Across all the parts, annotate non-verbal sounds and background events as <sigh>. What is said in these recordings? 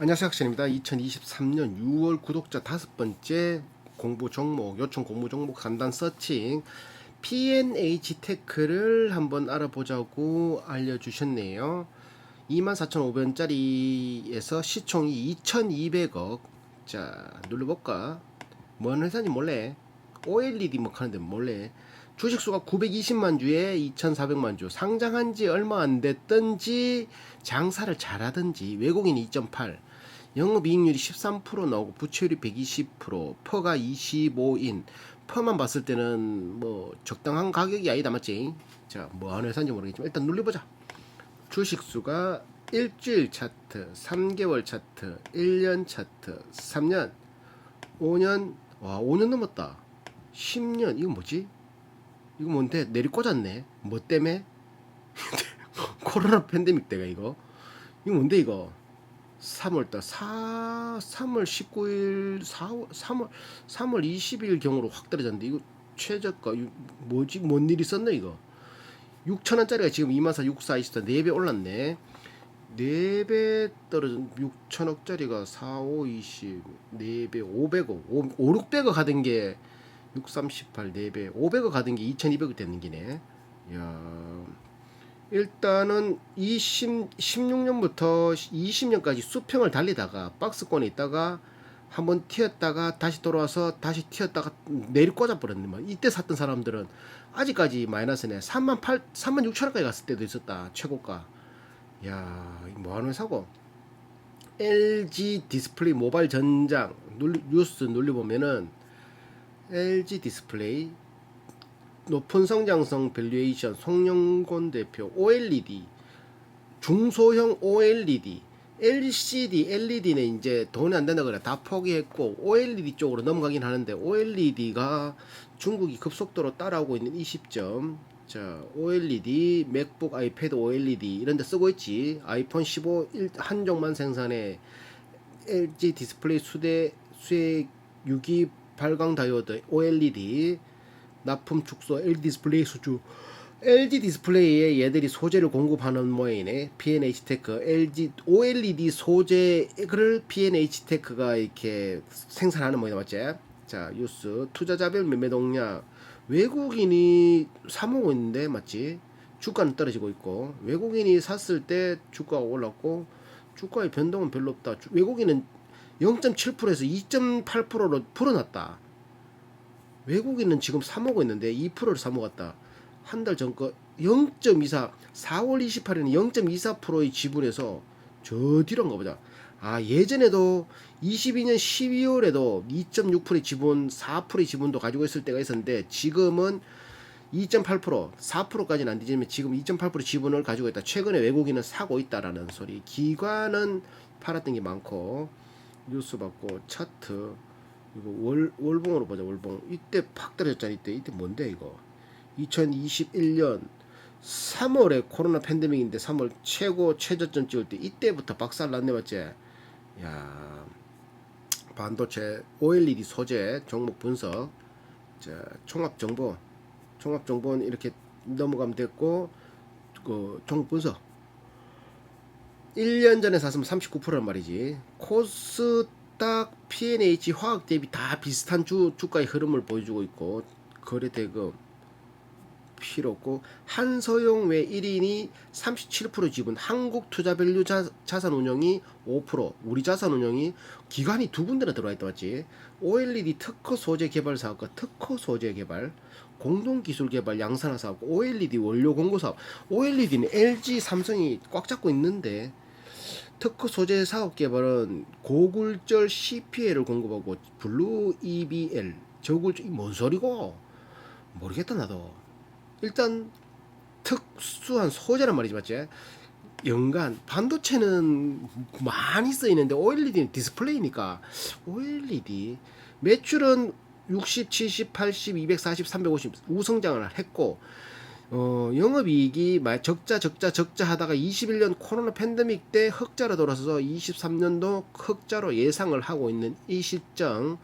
안녕하세요 학생입니다. 2023년 6월 구독자 다섯 번째 공부 종목 요청 공부 종목 간단 서칭 P&H 테크를 한번 알아보자고 알려주셨네요. 24,500원짜리에서 시총이 2,200억. 자 눌러볼까? 뭔 회사인지 몰래. OLED 뭐 하는데 몰래. 주식수가 920만 주에 2,400만 주. 상장한 지 얼마 안 됐든지 장사를 잘하든지 외국인 2.8. 영업이익률이 13% 나오고 부채율이 120%, 퍼가 25인. 퍼만 봤을 때는 뭐 적당한 가격이 아니다 맞지? 자, 뭐 어느 회사인지 모르겠지만 일단 눌려보자. 주식수가 일주일 차트, 3개월 차트, 1년 차트, 3년, 5년, 와 5년 넘었다. 10년 이거 뭐지? 이거 뭔데 내리 꽂았네. 뭐 때문에? <laughs> 코로나 팬데믹 때가 이거. 이거 뭔데 이거? 3월달 4 3월 19일 4 3월 3월 20일 경으로 확 떨어졌는데 이거 최저가 뭐지? 뭔 일이 있었나 이거. 6천 원짜리가 지금 24,644 4배 올랐네. 4배 떨어진 6천억짜리가 4, 5, 20 4배 500억 5, 5 600억 하던 게 6, 38 4배 500억 하던 게 2,200억 됐는 기네. 야 일단은 20, 16년부터 20년까지 수평을 달리다가 박스권에 있다가 한번 튀었다가 다시 돌아와서 다시 튀었다가 내리 꽂아 버렸네. 뭐 이때 샀던 사람들은 아직까지 마이너스네. 3만 8, 3만 6천 원까지 갔을 때도 있었다. 최고가. 야, 이거 뭐 하는 사고? LG 디스플레이 모바일 전장 눌, 뉴스 눌러보면은 LG 디스플레이 높은 성장성 밸류에이션 송영곤 대표 OLED 중소형 OLED LCD, LED는 이제 돈이 안 된다 그래. 다 포기했고 OLED 쪽으로 넘어가긴 하는데 OLED가 중국이 급속도로 따라오고 있는 이 시점. 자 OLED, 맥북, 아이패드 OLED 이런 데 쓰고 있지. 아이폰 15 일- 한종만 생산해. LG 디스플레이 수대 수액 유기 발광 다이오드 OLED 납품 축소 LG 디스플레이 수주. LG 디스플레이에 얘들이 소재를 공급하는 모양이네. P&H 테크. LG OLED 소재를 P&H 테크가 이렇게 생산하는 모양이다 맞지? 자 뉴스. 투자자별 매매 동향. 외국인이 사모고 있는데 맞지? 주가는 떨어지고 있고. 외국인이 샀을 때 주가가 올랐고 주가의 변동은 별로 없다. 주- 외국인은 0.7%에서 2.8%로 풀어놨다 외국인은 지금 사모고 있는데 2%를 사모갔다. 한 달 전 거 0.24, 4월 28일은 0.24%의 지분에서 저 뒤로 한가 보자. 아, 예전에도 22년 12월에도 2.6%의 지분, 4%의 지분도 가지고 있을 때가 있었는데 지금은 2.8%, 4%까지는 안 되지만 지금 2.8% 지분을 가지고 있다. 최근에 외국인은 사고 있다라는 소리. 기관은 팔았던 게 많고 뉴스 받고 차트 이거 월 월봉으로 보자 월봉. 이때 팍 떨어졌잖아 이때. 이때 뭔데 이거? 2021년 3월에 코로나 팬데믹인데 3월 최고 최저점 찍을 때 이때부터 박살 났네 맞지? 야 반도체 OLED 소재 종목 분석. 자 총합 정보. 총합 정보는 이렇게 넘어가면 됐고 그 종목 분석. 1년 전에 샀으면 39%란 말이지. 코스 닥, P&H, 화학 대비 다 비슷한 주, 주가의 흐름을 보여주고 있고 거래 대금 필요 없고 한서용 외 1인이 37% 지분, 한국 투자밸류 자, 자산운용이 5%, 우리 자산운용이 기관이 두 군데나 들어와 있다 맞지? OLED 특허 소재 개발 사업과 특허 소재 개발, 공동 기술 개발 양산화 사업, OLED 원료 공고 사업. OLED는 LG, 삼성이 꽉 잡고 있는데 특허 소재 사업 개발은 고굴절 CPL을 공급하고 블루 EBL 저굴절 이뭔 소리고? 모르겠다 나도. 일단 특수한 소재란 말이지 맞지? 연간 반도체는 많이 쓰이는데 OLED는 디스플레이니까. OLED 매출은 60, 70, 80, 240, 350 우성장을 했고 어, 영업이익이 마- 적자 적자 적자 하다가 21년 코로나 팬데믹 때 흑자로 돌아서서 23년도 흑자로 예상을 하고 있는 이 시점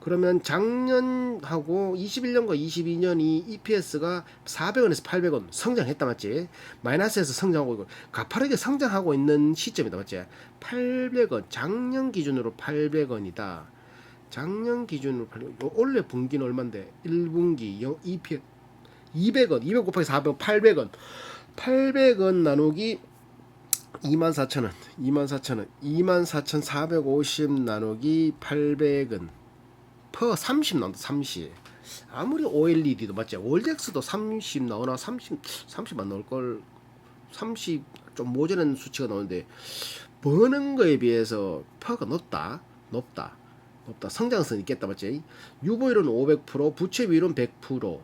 그러면 작년하고 21년과 22년이 EPS가 400원에서 800원 성장했다 맞지? 마이너스에서 성장하고 있고 가파르게 성장하고 있는 시점이다 맞지? 800원 작년 기준으로 800원이다. 작년 기준으로 800원. 원래 분기는 얼마인데? 1분기 0 EPS 200원 200 곱하기 400원 800원. 800원 나누기 24,000원 24,000원 24,450 나누기 800원. 퍼 30 나온다 30 아무리 OLED도 맞지? 월덱스도 30 나오나 30 30안 나올 걸 30 좀 모자란 수치가 나오는데 버는 거에 비해서 퍼가 높다 높다 높다. 성장성이 있겠다 맞지? 유보율은 500% 부채비율은 100%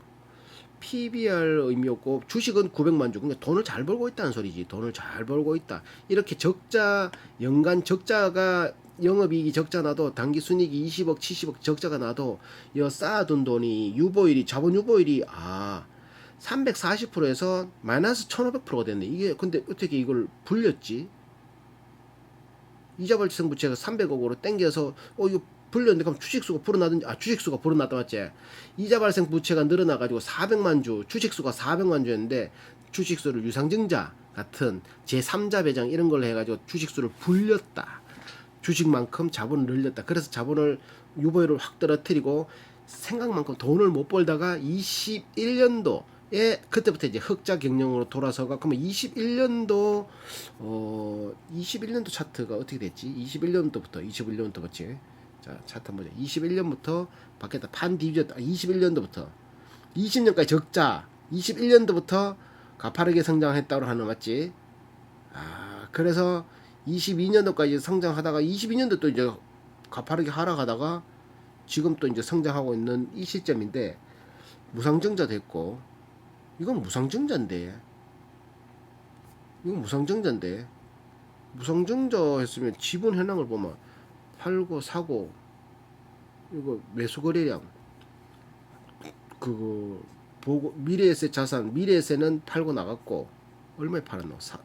PBR 의미 없고 주식은 900만 주. 그러니까 돈을 잘 벌고 있다는 소리지. 돈을 잘 벌고 있다. 이렇게 적자 연간 적자가 영업이익이 적자 나도 단기 순이익이 20억, 70억 적자가 나도 이 쌓아둔 돈이 유보율이 자본 유보율이 아 340%에서 마이너스 1,500%가 됐네. 이게 근데 어떻게 이걸 불렸지? 이자 발생 부채가 300억으로 땡겨서 어 이거 불렸는데 그럼 주식수가 불어나든지 아 주식수가 불어났다 맞지? 이자 발생 부채가 늘어나 가지고 400만 주 주식수가 400만 주였는데 주식수를 유상증자 같은 제3자 배당 이런 걸로 해가지고 주식수를 불렸다. 주식만큼 자본을 늘렸다. 그래서 자본을 유보율을 확 떨어뜨리고 생각만큼 돈을 못 벌다가 21년도에 그때부터 이제 흑자 경영으로 돌아서가 그러면 21년도 어 21년도 차트가 어떻게 됐지? 21년도부터 21년도 그치? 자 차트 한번 보자. 21년부터 바뀌었다. 판 디비전 21년도부터 20년까지 적자 21년도부터 가파르게 성장했다고 하는 거 맞지? 아 그래서 22년도까지 성장하다가 22년도 또 이제 가파르게 하락하다가 지금 또 이제 성장하고 있는 이 시점인데 무상증자 됐고 이건 무상증자인데 이건 무상증자인데 무상증자 했으면 지분 현황을 보면 팔고 사고 이거 매수 거래량 그거 보고 미래에세 자산 미래에세는 팔고 나갔고 얼마에 팔았노? 사,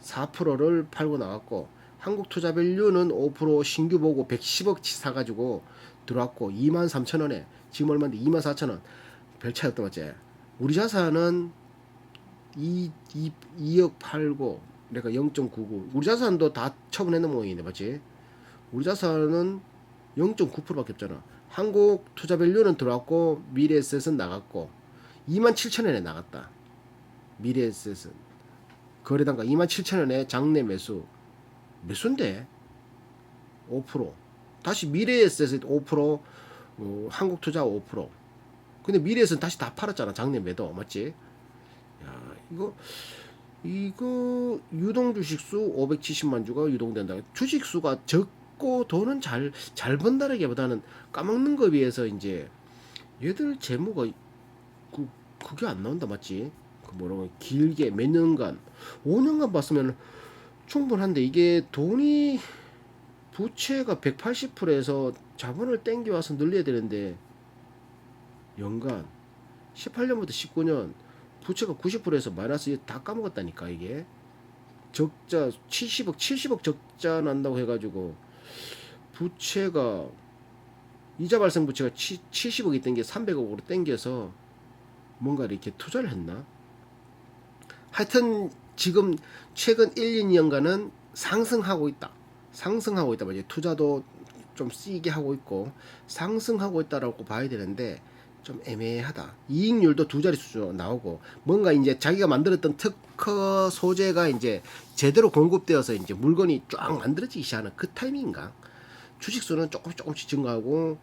4%를 팔고 나갔고 한국투자밸류는 5% 신규 보고 110억 치 사가지고 들어왔고 2만 3천 원에 지금 얼마인데 2만 4천 원. 별 차이 없다 맞지? 우리 자산은 2, 2, 2억 팔고 내가 0.99 우리 자산도 다 처분해놓은 모양이네 맞지? 우리 자산은 0.9%밖에 없잖아. 한국 투자 밸류는 들어왔고 미래에셋은 나갔고 2만 7천 원에 나갔다. 미래에셋은 거래 단가 2만 7천 원에 장내 매수 매수인데 5% 다시 미래에셋 5% 어, 한국 투자 5% 근데 미래에셋은 다시 다 팔았잖아 장내 매도 맞지? 야 이거 이거 유동 주식수 570만 주가 유동된다. 주식수가 적 고 돈은 잘 잘 번다라기보다는 까먹는 거에 비해서 이제 얘들 재무가 그 그게 안 나온다 맞지? 그 뭐라고 길게 몇 년간. 5년간 봤으면 충분한데 이게 돈이 부채가 180%에서 자본을 땡겨 와서 늘려야 되는데 연간 18년부터 19년 부채가 90%에서 마이너스 다 까먹었다니까 이게. 적자 70억 70억 적자 난다고 해가지고 부채가 이자 발생 부채가 70억이 땡겨 300억으로 땡겨서 뭔가 이렇게 투자를 했나? 하여튼 지금 최근 1, 2년간은 상승하고 있다. 상승하고 있다. 이제 투자도 좀 쓰이게 하고 있고 상승하고 있다라고 봐야 되는데 좀 애매하다. 이익률도 두 자릿수 나오고 뭔가 이제 자기가 만들었던 특허 소재가 이제 제대로 공급되어서 이제 물건이 쫙 만들어지기 시작하는 그 타이밍인가? 주식수는 조금 조금씩 증가하고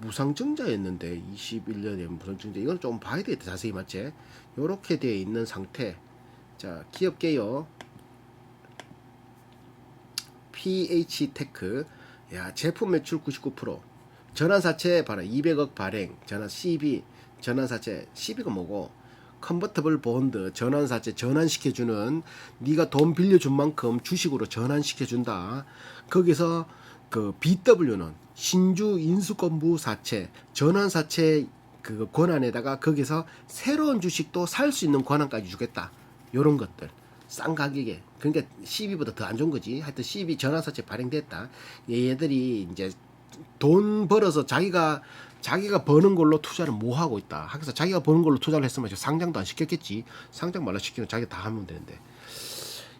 무상증자였는데 21년에 무상증자 이건 좀 봐야 되겠다 자세히 맞지? 요렇게 되어 있는 상태. 자 기업계요. PH테크 야 제품 매출 99% 전환사채 봐라 200억 발행 전환 CB 전환사채 CB가 뭐고 컨버터블 본드 전환사채 전환시켜주는 네가 돈 빌려준 만큼 주식으로 전환시켜준다. 거기서 그 BW는 신주 인수권부 사채 전환사채 그 권한에다가 거기서 새로운 주식도 살 수 있는 권한까지 주겠다. 요런 것들. 싼 가격에. 그러니까 CB보다 더 안 좋은 거지. 하여튼 CB 전환사채 발행됐다. 얘들이 이제 돈 벌어서 자기가 자기가 버는 걸로 투자를 뭐 하고 있다. 그래서 자기가 버는 걸로 투자를 했으면 상장도 안 시켰겠지. 상장 말로 시키면 자기가 다 하면 되는데.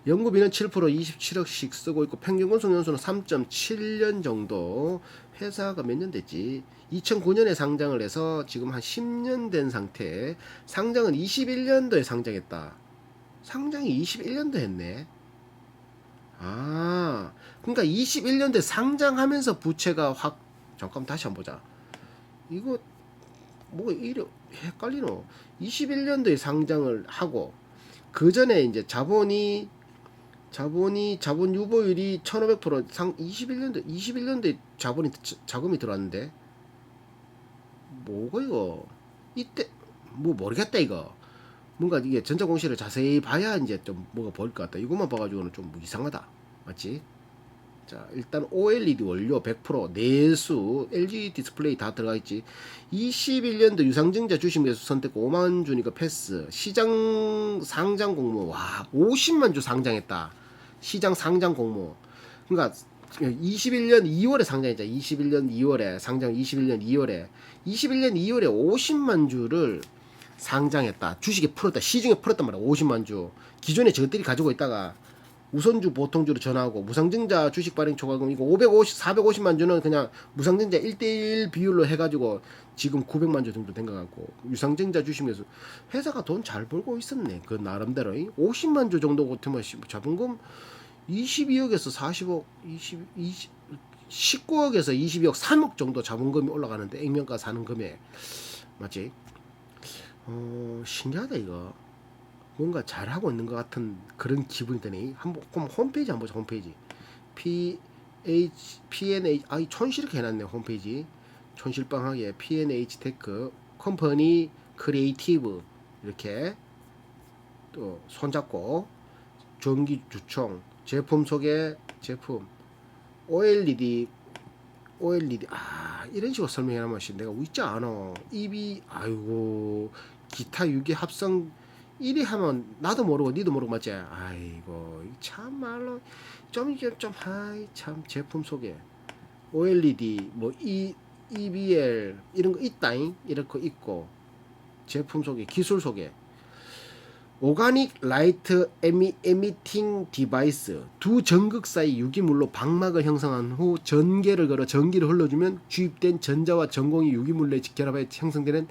연구비는 7% 27억씩 쓰고 있고 평균 건속 연수는 3.7년 정도. 회사가 몇 년 됐지? 2009년에 상장을 해서 지금 한 10년 된 상태. 상장은 21년도에 상장했다. 상장이 21년도 했네. 아, 그러니까 21년도에 상장하면서 부채가 확 잠깐 다시 한번 보자. 이거 뭐가 이래 헷갈리노? 21년도에 상장을 하고 그 전에 이제 자본이 자본이 자본 유보율이 1,500%상 21년도 21년도에 자본이 자- 자금이 들어왔는데 뭐가 이거 이때 뭐 모르겠다 이거 뭔가 이게 전자공시를 자세히 봐야 이제 좀 뭐가 보일 것 같다. 이것만 봐가지고는 좀뭐 이상하다. 맞지? 자 일단 OLED 원료 100% 내수 LG 디스플레이 다 들어가 있지. 21년도 유상증자 주식 매수 선택 5만 주니까 패스. 시장 상장 공모. 와 50만 주 상장했다. 시장 상장 공모. 그러니까 21년 2월에 상장했잖아. 21년 2월에 상장 21년 2월에. 21년 2월에 50만 주를 상장했다. 주식에 풀었다. 시중에 풀었단 말이야. 50만 주. 기존에 저것들이 가지고 있다가 우선주 보통주로 전하고 무상증자 주식 발행 초과금 이거 550 450만 주는 그냥 무상증자 1대1 비율로 해가지고 지금 900만 주 정도 된 것 같고 유상증자 주식에서 회사가 돈 잘 벌고 있었네. 그 나름대로 50만 주 정도 같으면 시- 자본금 22억에서 40억 20, 20 19억에서 22억 3억 정도 자본금이 올라가는데 액면가 사는 금액. 맞지? 어 신기하다 이거 뭔가 잘하고 있는 것 같은 그런 기분이 드네. 한번 그럼 홈페이지 한번 보자. 홈페이지. P H P N H 아이 촌실 이렇게 해놨네 홈페이지. 촌실방하게 P N H 테크 컴퍼니 크리에이티브 이렇게 또 손잡고 전기 주총 제품 소개 제품 OLED OLED 아 이런 식으로 설명해 놓으면 내가 웃지 않아 입이 아이고 기타 유기 합성 1위 하면 나도 모르고 니도 모르고 맞지? 아이고 참말로 좀 이게 좀 아이 참 제품 소개 OLED 뭐 E EBL 이런 거 있다잉? 이렇게 있고 제품 소개 기술 소개 오가닉 라이트 에미, 에미팅 디바이스. 두 전극 사이 유기물로 방막을 형성한 후 전개를 걸어 전기를 흘러주면 주입된 전자와 전공이 유기물에 결합해 형성되는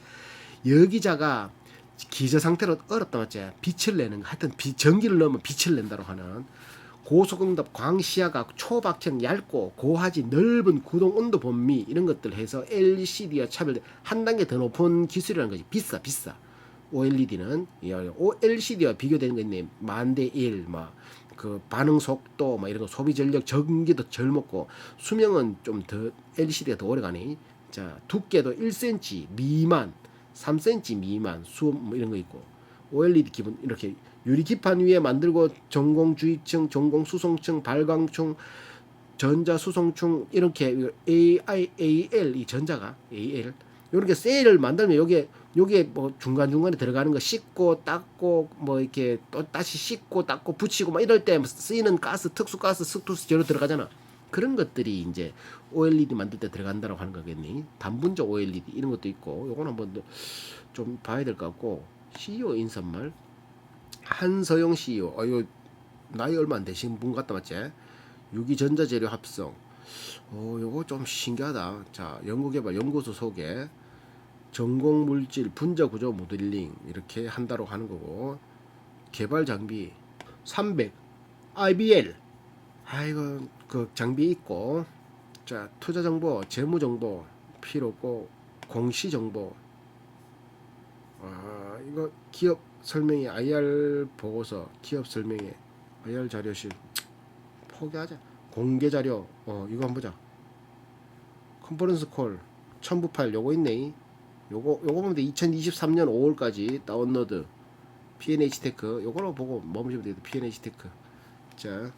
여기자가 기저 상태로 얼었다 맞지? 빛을 내는 거. 하여튼 비, 전기를 넣으면 빛을 낸다고 하는 고소응답 광시야가 초박형 얇고 고하지 넓은 구동 온도 범위 이런 것들 해서 LCD와 차별 한 단계 더 높은 기술이라는 거지. 비싸 비싸. OLED는. LCD와 비교되는 거 있네. 만대 1, 막그 반응 속도 막 이런 거 소비 전력 전기도 절 먹고 수명은 좀 더 LCD가 더 오래 가네. 자 두께도 1cm 미만 3cm 미만 수업 뭐 이런 거 있고 OLED 기본 이렇게 유리 기판 위에 만들고 전공 주입층, 전공 수송층, 발광층, 전자 수송층 이렇게 AI, AL 이 전자가 AL 이렇게 셀을 만들면 여기에 여기에 뭐 중간 중간에 들어가는 거 씻고 닦고 뭐 이렇게 또 다시 씻고 닦고 붙이고 막 이럴 때 쓰이는 가스 특수 가스 스투스 재료 들어가잖아. 그런 것들이 이제 OLED 만들 때 들어간다고 하는 거겠니? 단분적 OLED 이런 것도 있고 요건 한번 더좀 봐야 될 것 같고 CEO 인사말. 한서영 CEO 어 이거 나이 얼마 안 되신 분 같다 맞지? 유기전자재료 합성. 어 요거 좀 신기하다. 자 연구개발 연구소 소개. 전공 물질 분자 구조 모델링. 이렇게 한다고 하는 거고. 개발 장비 300 IBL 아이고 그 장비 있고 자 투자 정보 재무 정보 필요 없고 공시 정보. 아 이거 기업 설명이 IR 보고서 기업 설명회 IR 자료실 포기하자. 공개 자료. 어 이거 한번 보자. 컨퍼런스 콜 첨부 파일 요거 있네. 요거 요거 보면 돼. 2023년 5월까지 다운로드. PNH 테크. 요거로 보고 머무시면 돼요 PNH 테크. 자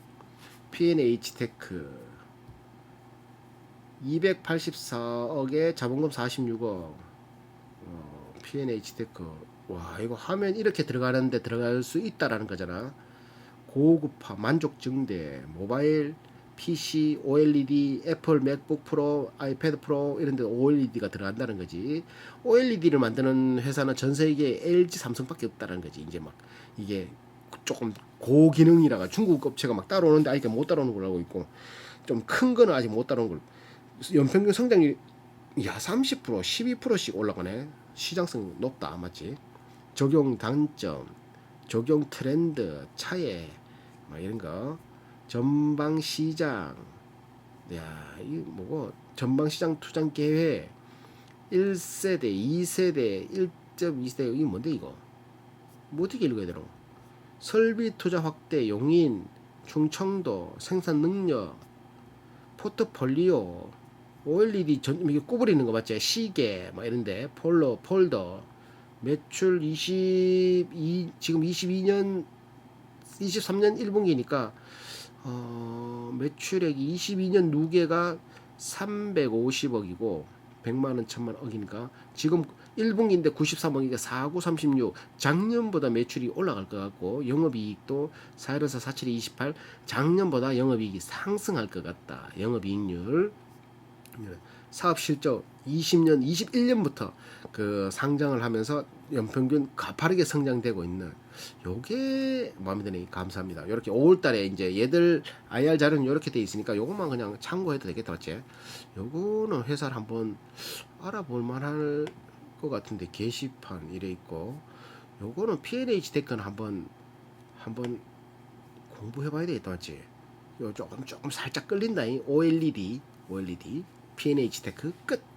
PNH 테크 284억에 자본금 46억 어, PNH 테크 와 이거 하면 이렇게 들어가는데 들어갈 수 있다라는 거잖아 고급화 만족 증대 모바일 PC, OLED, 애플 맥북 프로, 아이패드 프로 이런 데 OLED가 들어간다는 거지. OLED를 만드는 회사는 전 세계에 LG, 삼성밖에 없다는 거지. 이제 막 이게 조금 고기능이라가 중국 업체가 막 따라오는데 아직 못 따라오는 걸로 알고 있고 좀 큰 거는 아직 못 따라오는 걸. 연평균 성장률 야 30% 12%씩 올라가네. 시장성 높다 맞지? 적용 단점, 적용 트렌드, 차에 막 이런 거 전방 시장 야, 이 뭐고 전방 시장 투자 계획 1세대, 2세대, 1.2세대 이게 뭔데 이거? 뭐 어떻게 읽어야 되노? 설비 투자 확대, 용인, 충청도, 생산 능력, 포트폴리오, OLED 전 이게 구부리는 거 맞지? 시계 막 이런데 폴더, 폴더, 매출 22 지금 22년 23년 1분기니까 어, 매출액이 22년 누계가 350억이고 100만 원, 1000만 억이니까 지금 1분기인데 93억이니까 49, 36 작년보다 매출이 올라갈 것 같고 영업이익도 414, 47, 28 작년보다 영업이익이 상승할 것 같다. 영업이익률 사업 실적 20년, 21년부터 그 상장을 하면서 연평균 가파르게 성장되고 있는 요게 마음에 드네 감사합니다. 이렇게 5월 달에 이제 얘들 IR 자료는 이렇게 돼 있으니까 요것만 그냥 참고해도 되겠다 맞지? 요거는 회사를 한번 알아볼 만할 것 같은데 게시판 이래 있고 요거는 P&H 테크는 한번 한번 공부해 봐야 되겠다 맞지? 요 조금 조금 살짝 끌린다 이 OLED OLED P&H 테크 끝.